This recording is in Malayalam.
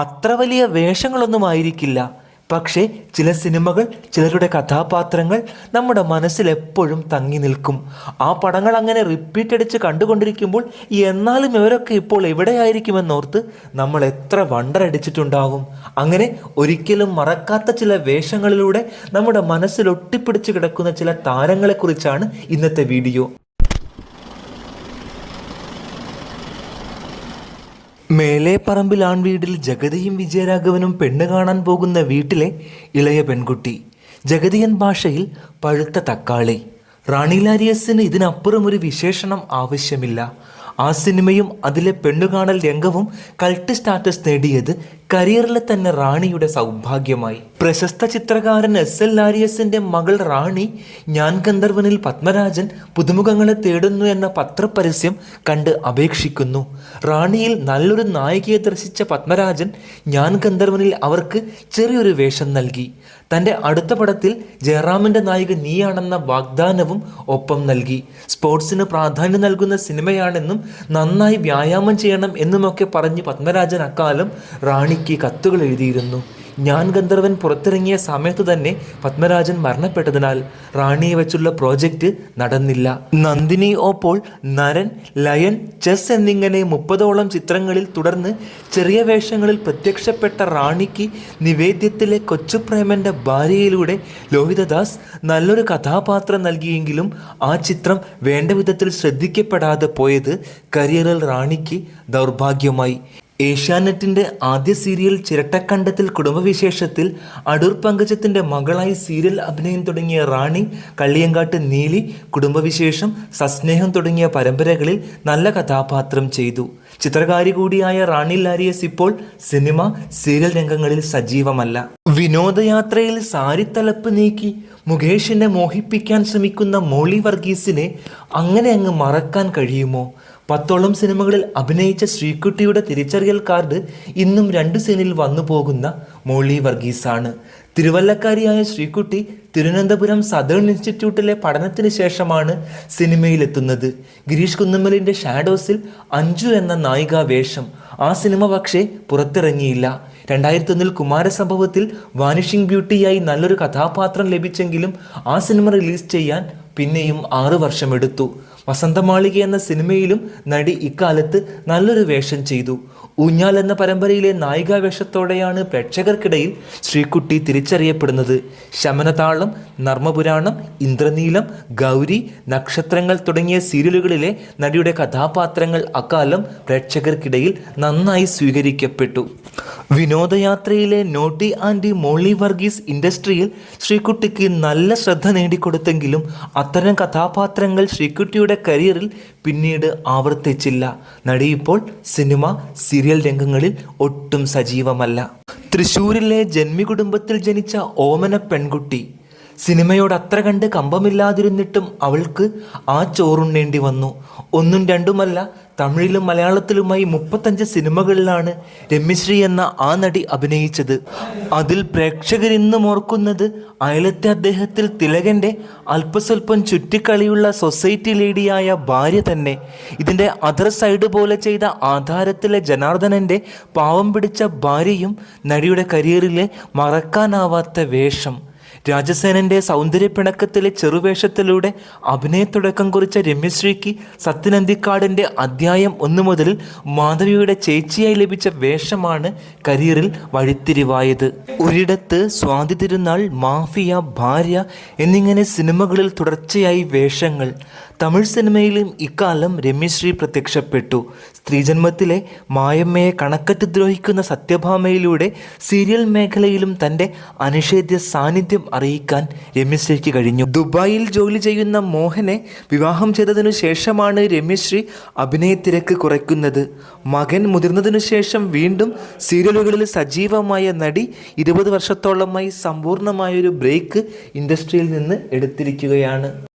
അത്ര വലിയ വേഷങ്ങളൊന്നും ആയിരിക്കില്ല പക്ഷേ ചില സിനിമകൾ ചിലരുടെ കഥാപാത്രങ്ങൾ നമ്മുടെ മനസ്സിൽ എപ്പോഴും തങ്ങി നിൽക്കും. ആ പടങ്ങൾ അങ്ങനെ റിപ്പീറ്റ് അടിച്ച് കണ്ടുകൊണ്ടിരിക്കുമ്പോൾ എന്നാലും ഇവരൊക്കെ ഇപ്പോൾ എവിടെയായിരിക്കുമെന്നോർത്ത് നമ്മൾ എത്ര വണ്ടറടിച്ചിട്ടുണ്ടാവും അങ്ങനെ ഒരിക്കലും മറക്കാത്ത ചില വേഷങ്ങളിലൂടെ നമ്മുടെ മനസ്സിൽ ഒട്ടിപ്പിടിച്ച് കിടക്കുന്ന ചില താരങ്ങളെക്കുറിച്ചാണ് ഇന്നത്തെ വീഡിയോ. മേലേപ്പറമ്പിൽ ആൺവീടിൽ ജഗതിയും വിജയരാഘവനും പെണ്ണ് കാണാൻ പോകുന്ന വീട്ടിലെ ഇളയ പെൺകുട്ടി. ജഗതിയൻ ഭാഷയിൽ പഴുത്ത തക്കാളി. റാണി ലാരിയസിന് ഇതിനപ്പുറം ഒരു വിശേഷണം ആവശ്യമില്ല. ആ സിനിമയും അതിലെ പെണ്ണുകാണൽ രംഗവും കൾട്ട് സ്റ്റാറ്റസ് നേടിയത് കരിയറിലെ തന്നെ റാണിയുടെ സൗഭാഗ്യമായി. പ്രശസ്ത ചിത്രകാരൻ എസ് എൽ ലാരിയസിന്റെ മകൾ റാണി ഞാൻ ഗന്ധർവനിൽ പത്മരാജൻ പുതുമുഖങ്ങളെ തേടുന്നു എന്ന പത്രപരസ്യം കണ്ട് അപേക്ഷിക്കുന്നു. റാണിയിൽ നല്ലൊരു നായികയെ ദർശിച്ച പത്മരാജൻ ഞാൻ ഗന്ധർവനിൽ അവർക്ക് ചെറിയൊരു വേഷം നൽകി. തന്റെ അടുത്ത പടത്തിൽ ജയറാമിന്റെ നായിക നീയാണെന്ന വാഗ്ദാനവും ഒപ്പം നൽകി. സ്പോർട്സിന് പ്രാധാന്യം നൽകുന്ന സിനിമയാണെന്നും നന്നായി വ്യായാമം ചെയ്യണം എന്നുമൊക്കെ പറഞ്ഞ് പത്മരാജൻ അക്കാലം റാണിക്ക് കത്തുകൾ എഴുതിയിരുന്നു. ഞാൻ ഗന്ധർവൻ പുറത്തിറങ്ങിയ സമയത്ത് തന്നെ പത്മരാജൻ മരണപ്പെട്ടതിനാൽ റാണിയെ വെച്ചുള്ള പ്രോജക്റ്റ് നടന്നില്ല. നന്ദിനി ഓപ്പോൾ നരൻ ലയൻ ചെസ് എന്നിങ്ങനെ മുപ്പതോളം ചിത്രങ്ങളിൽ തുടർന്ന് ചെറിയ വേഷങ്ങളിൽ പ്രത്യക്ഷപ്പെട്ട റാണിക്ക് നിവേദ്യത്തിലെ കൊച്ചുപ്രേമന്റെ ഭാര്യയിലൂടെ ലോഹിതദാസ് നല്ലൊരു കഥാപാത്രം നൽകിയെങ്കിലും ആ ചിത്രം വേണ്ട വിധത്തിൽ ശ്രദ്ധിക്കപ്പെടാതെ പോയത് കരിയറിൽ റാണിക്ക് ദൗർഭാഗ്യമായി. ഏഷ്യാനെറ്റിന്റെ ആദ്യ സീരിയൽ ചിരട്ടക്കണ്ടത്തിൽ കുടുംബവിശേഷത്തിൽ അടൂർ പങ്കജത്തിന്റെ മകളായി സീരിയൽ അഭിനയം തുടങ്ങിയ റാണി കള്ളിയങ്കാട്ട് നീലി കുടുംബവിശേഷം സസ്നേഹം തുടങ്ങിയ പരമ്പരകളിൽ നല്ല കഥാപാത്രം ചെയ്തു. ചിത്രകാരി കൂടിയായ റാണി ലാരിയസ് ഇപ്പോൾ സിനിമ സീരിയൽ രംഗങ്ങളിൽ സജീവമല്ല. വിനോദയാത്രയിൽ സാരിത്തലപ്പ് നീക്കി മുകേഷിനെ മോഹിപ്പിക്കാൻ ശ്രമിക്കുന്ന മോളി വർഗീസിനെ അങ്ങനെ അങ്ങ് മറക്കാൻ കഴിയുമോ? പത്തോളം സിനിമകളിൽ അഭിനയിച്ച ശ്രീകുട്ടിയുടെ തിരിച്ചറിയൽ കാർഡ് ഇന്നും രണ്ട് സീനിൽ വന്നു പോകുന്ന മോളി വർഗീസാണ്. തിരുവല്ലക്കാരിയായ ശ്രീകുട്ടി തിരുവനന്തപുരം സദേൺ ഇൻസ്റ്റിറ്റ്യൂട്ടിലെ പഠനത്തിന് ശേഷമാണ് സിനിമയിലെത്തുന്നത്. ഗിരീഷ് കുന്നമ്മലിന്റെ ഷാഡോസിൽ അഞ്ജു എന്ന നായികാ വേഷം. ആ സിനിമ പക്ഷേ പുറത്തിറങ്ങിയില്ല. രണ്ടായിരത്തി ഒന്നിൽ കുമാരസംഭവത്തിൽ വാനിഷിംഗ് ബ്യൂട്ടിയായി നല്ലൊരു കഥാപാത്രം ലഭിച്ചെങ്കിലും ആ സിനിമ റിലീസ് ചെയ്യാൻ പിന്നെയും ആറു വർഷമെടുത്തു. വസന്തമാളിക എന്ന സിനിമയിലും നടി ഇക്കാലത്ത് നല്ലൊരു വേഷം ചെയ്തു. ഊഞ്ഞാൽ എന്ന പരമ്പരയിലെ നായികാവേഷത്തോടെയാണ് പ്രേക്ഷകർക്കിടയിൽ ശ്രീകുട്ടി തിരിച്ചറിയപ്പെടുന്നത്. ശമനതാളം നർമ്മപുരാണം ഇന്ദ്രനീലം ഗൗരി നക്ഷത്രങ്ങൾ തുടങ്ങിയ സീരിയലുകളിലെ നടിയുടെ കഥാപാത്രങ്ങൾ അക്കാലം പ്രേക്ഷകർക്കിടയിൽ നന്നായി സ്വീകരിക്കപ്പെട്ടു. വിനോദയാത്രയിലെ നോട്ടി ആൻഡി മോളി വർഗീസ് ഇൻഡസ്ട്രിയിൽ ശ്രീകുട്ടിക്ക് നല്ല ശ്രദ്ധ നേടിക്കൊടുത്തെങ്കിലും അത്തരം കഥാപാത്രങ്ങൾ ശ്രീകുട്ടിയുടെ കരിയറിൽ പിന്നീട് ആവർത്തിച്ചില്ല. നടി ഇപ്പോൾ സിനിമ സീരിയൽ രംഗങ്ങളിൽ ഒട്ടും സജീവമല്ല. തൃശൂരിലെ ജന്മി കുടുംബത്തിൽ ജനിച്ച ഓമന പെൺകുട്ടി സിനിമയോട് അത്ര കണ്ട് കമ്പമില്ലാതിരുന്നിട്ടും അവൾക്ക് ആ ചോറുണ്ണേണ്ടി വന്നു. ഒന്നും രണ്ടുമല്ല തമിഴിലും മലയാളത്തിലുമായി മുപ്പത്തഞ്ച് സിനിമകളിലാണ് രമ്യശ്രീ എന്ന ആ നടി അഭിനയിച്ചത്. അതിൽ പ്രേക്ഷകരിന്നും ഓർക്കുന്നത് അയലത്തെ അദ്ദേഹത്തിൽ തിലകന്റെ അല്പസ്വല്പം ചുറ്റിക്കളിയുള്ള സൊസൈറ്റി ലേഡിയായ ഭാര്യ തന്നെ. ഇതിന്റെ അതർ സൈഡ് പോലെ ചെയ്ത ആധാരത്തിലെ ജനാർദ്ദനന്റെ പാവം പിടിച്ച ഭാര്യയും നടിയുടെ കരിയറിലെ മറക്കാനാവാത്ത വേഷം. രാജസേനന്റെ സൗന്ദര്യപ്പിണക്കത്തിലെ ചെറുവേഷത്തിലൂടെ അഭിനയത്തുടക്കം കുറിച്ച രമ്യശ്രീക്ക് സത്യനന്ദിക്കാടിന്റെ അധ്യായം ഒന്നു മുതൽ മാധവിയുടെ ചേച്ചിയായി ലഭിച്ച വേഷമാണ് കരിയറിൽ വഴിത്തിരിവായത്. ഒരിടത്ത് സ്വാതി തിരുനാൾ മാഫിയ ഭാര്യ എന്നിങ്ങനെ സിനിമകളിൽ തുടർച്ചയായി വേഷങ്ങൾ. തമിഴ് സിനിമയിലും ഇക്കാലം രമ്യശ്രീ പ്രത്യക്ഷപ്പെട്ടു. സ്ത്രീജന്മത്തിലെ മായമ്മയെ കണക്കറ്റ് ദ്രോഹിക്കുന്ന സത്യഭാമയിലൂടെ സീരിയൽ മേഖലയിലും തന്റെ അനിഷേധ്യ സാന്നിധ്യം അറിയിക്കാൻ രമ്യശ്രീക്ക് കഴിഞ്ഞു. ദുബായിൽ ജോലി ചെയ്യുന്ന മോഹനെ വിവാഹം ചെയ്തതിനു ശേഷമാണ് രമ്യശ്രീ അഭിനയത്തിരക്ക് കുറയ്ക്കുന്നത്. മകൻ മുതിർന്നതിനു ശേഷം വീണ്ടും സീരിയലുകളിൽ സജീവമായ നടി ഇരുപത് വർഷത്തോളമായി സമ്പൂർണമായൊരു ബ്രേക്ക് ഇൻഡസ്ട്രിയിൽ നിന്ന് എടുത്തിരിക്കുകയാണ്.